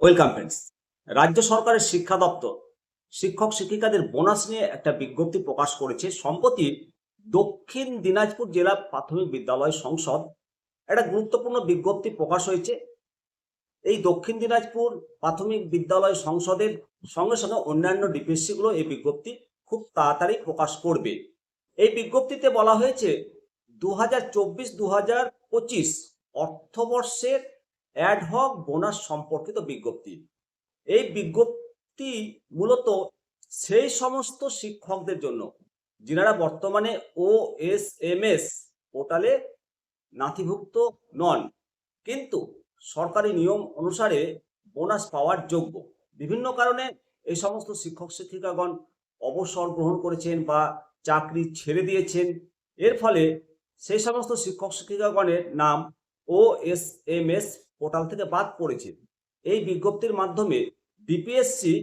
Welcome friends রাজ্য সরকারের শিক্ষা দপ্তর শিক্ষক শিক্ষিকাদের বোনাস নিয়ে একটা বিজ্ঞপ্তি প্রকাশ করেছে সম্প্রতি দক্ষিণ দিনাজপুর জেলা প্রাথমিক বিদ্যালয় সংসদ। একটা গুরুত্বপূর্ণ বিজ্ঞপ্তি প্রকাশ হয়েছে। এই দক্ষিণ দিনাজপুর প্রাথমিক বিদ্যালয় সংসদের সঙ্গে সঙ্গে অন্যান্য ডিপিএসসি গুলো এই বিজ্ঞপ্তি খুব তাড়াতাড়ি প্রকাশ করবে। এই বিজ্ঞপ্তিতে বলা হয়েছে দু হাজার চব্বিশ দু হাজার পঁচিশ অর্থবর্ষের অ্যাডহক বোনাস সম্পর্কিত বিজ্ঞপ্তি। এই বিজ্ঞপ্তি মূলত সেই সমস্ত শিক্ষকদের জন্য, যিনারা বর্তমানে ও এস এম এস পোর্টালে নাথিভুক্ত নন, কিন্তু সরকারি নিয়ম অনুসারে বোনাস পাওয়ার যোগ্য। বিভিন্ন কারণে এই সমস্ত শিক্ষক শিক্ষিকাগণ অবসর গ্রহণ করেছেন বা চাকরি ছেড়ে দিয়েছেন। এর ফলে সেই সমস্ত শিক্ষক শিক্ষিকাগণের নাম O S M S portal থেকে বাদ পড়েছে। এই বিজ্ঞপ্তির মাধ্যমে বিপিএসসি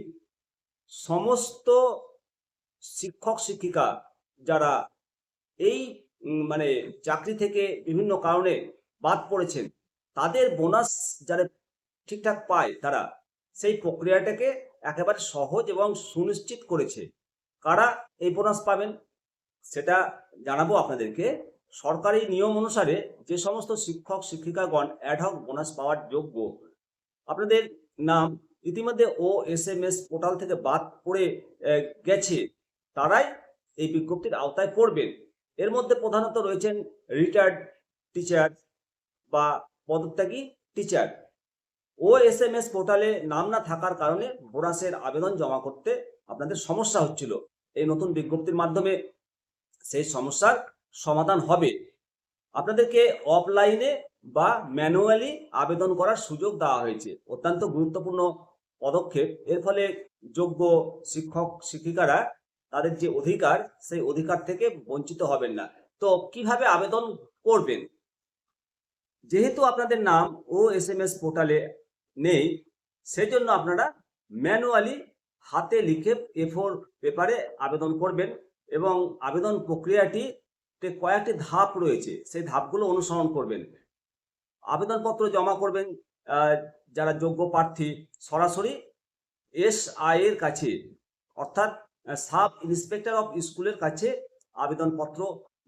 সমস্ত শিক্ষক, শিক্ষিকা যারা এই মানে চাকরি থেকে বিভিন্ন কারণে বাদ পড়েছেন, তাদের বোনাস যারা ঠিকঠাক পায় তারা সেই প্রক্রিয়াটাকে একেবারে সহজ এবং সুনিশ্চিত করেছে। কারা এই বোনাস পাবেন সেটা জানাব আপনাদেরকে। সরকারি নিয়ম অনুসারে যে সমস্ত শিক্ষক, শিক্ষিকাগণ অ্যাডহক বোনাস পাওয়ার যোগ্য। আপনাদের নাম ইতিমধ্যে O S M S portal থেকে বাদ পড়ে গেছে। তারাই এই বিজ্ঞপ্তির আওতায় পড়বেন। এর মধ্যে প্রধানত রয়েছেন রিটায়ার্ড টিচার বা পদত্যাগী teacher O S M S পোর্টালে নাম না থাকার কারণে বোনাসের আবেদন জমা করতে আপনাদের সমস্যা হচ্ছিল। এই নতুন বিজ্ঞপ্তির মাধ্যমে সেই সমস্যার সমাধান হবে। আপনাদেরকে অফলাইনে বা ম্যানুয়ালি আবেদন করার সুযোগ দেওয়া হয়েছে। অত্যন্ত গুরুত্বপূর্ণ পদক্ষেপ। এর ফলে যোগ্য শিক্ষক, শিক্ষিকারা তাদের যে অধিকার, সেই অধিকার থেকে বঞ্চিত হবেন না। তো কীভাবে আবেদন করবেন? যেহেতু আপনাদের নাম ও এস এম এস পোর্টালে নেই, সেজন্য আপনারা ম্যানুয়ালি হাতে লিখে এ ফোর পেপারে আবেদন করবেন এবং আবেদন প্রক্রিয়াটিতে কয়েকটি ধাপ রয়েছে, সেই ধাপগুলো অনুসরণ করবেন। আবেদনপত্র জমা করবেন যারা যোগ্য প্রার্থী, সরাসরি এস এর কাছে, অর্থাৎ সাব ইন্সপেক্টর অফ স্কুলের কাছে আবেদনপত্র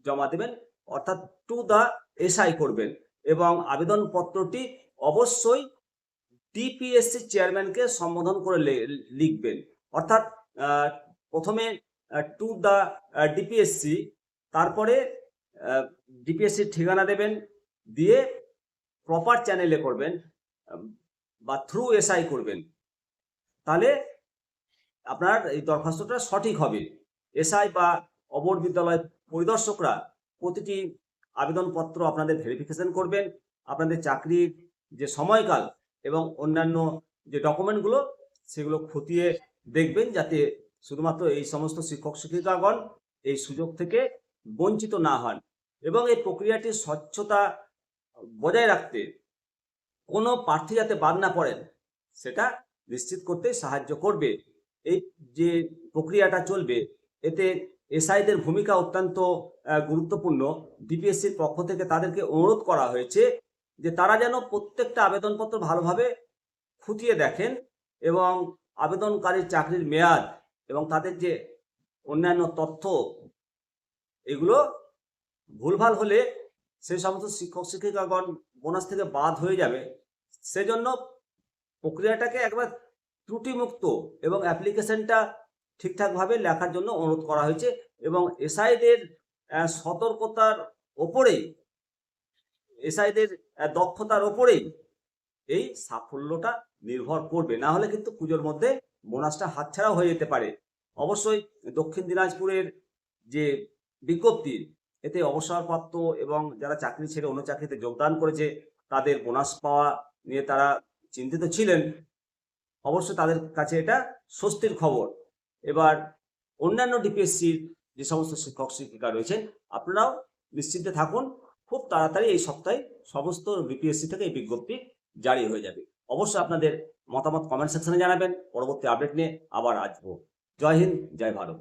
জমা দেবেন, অর্থাৎ টু দ্য এসআই করবেন এবং আবেদনপত্রটি অবশ্যই ডিপিএসসি চেয়ারম্যানকে সম্বোধন করে লিখবেন। অর্থাৎ প্রথমে টু দ্য ডিপিএসসি তারপরে ডিপিএসসির ঠিকানা দেবেন, দিয়ে প্রপার চ্যানেলে করবেন বা থ্রু এসআই করবেন। তাহলে আপনার এই দরখাস্তটা সঠিক হবে। এসআই বা অবর বিদ্যালয় পরিদর্শকরা প্রতিটি আবেদনপত্র আপনাদের ভেরিফিকেশন করবেন, আপনাদের চাকরির যে সময়কাল এবং অন্যান্য যে ডকুমেন্টগুলো সেগুলো খতিয়ে দেখবেন, যাতে শুধুমাত্র এই সমস্ত শিক্ষক শিক্ষিকাগণ এই সুযোগ থেকে বঞ্চিত না হন এবং এই প্রক্রিয়াটির স্বচ্ছতা বজায় রাখতে কোনো প্রার্থী যাতে বাদ না পড়েন, সেটা নিশ্চিত করতে সাহায্য করবে। এই যে প্রক্রিয়াটা চলবে, এতে এসআইদের ভূমিকা অত্যন্ত গুরুত্বপূর্ণ। ডিপিএসসির পক্ষ থেকে তাদেরকে অনুরোধ করা হয়েছে যে তারা যেন প্রত্যেকটা আবেদনপত্র ভালোভাবে খুঁটিয়ে দেখেন এবং আবেদনকারীর চাকরির মেয়াদ এবং তাদের যে অন্যান্য তথ্য এগুলো ভুলভাল হলে সেই সমস্ত শিক্ষক শিক্ষিকাগণ বোনাস থেকে বাদ হয়ে যাবে। সেজন্য প্রক্রিয়াটাকে একবার ত্রুটিমুক্ত এবং অ্যাপ্লিকেশনটা ঠিকঠাকভাবে লেখার জন্য অনুরোধ করা হয়েছে এবং এসআইদের সতর্কতার ওপরেই এসআইদের দক্ষতার ওপরেই এই সাফল্যটা নির্ভর করবে। না হলে কিন্তু পুজোর মধ্যে বোনাসটা হাতছাড়া হয়ে যেতে পারে। অবশ্যই দক্ষিণ দিনাজপুরের যে বিজ্ঞপ্তি। এতে অবসরপ্রাপ্ত এবং যারা চাকরি ছেড়ে অন্য চাকরিতে যোগদান করেছে, তাদের বোনাস পাওয়া নিয়ে তারা চিন্তিত ছিলেন। অবশ্য তাদের কাছে এটা স্বস্তির খবর। এবার অন্যান্য ডিপিএসসির যে সমস্ত শিক্ষক, শিক্ষিকা রয়েছেন, আপনারাও নিশ্চিন্তে থাকুন। খুব তাড়াতাড়ি এই সপ্তাহে সমস্ত ডিপিএসসি থেকে এই বিজ্ঞপ্তি জারি হয়ে যাবে। অবশ্যই আপনাদের মতামত কমেন্ট সেকশনে জানাবেন। পরবর্তী আপডেট নিয়ে আবার আসব। জয় হিন্দ, জয় ভারত।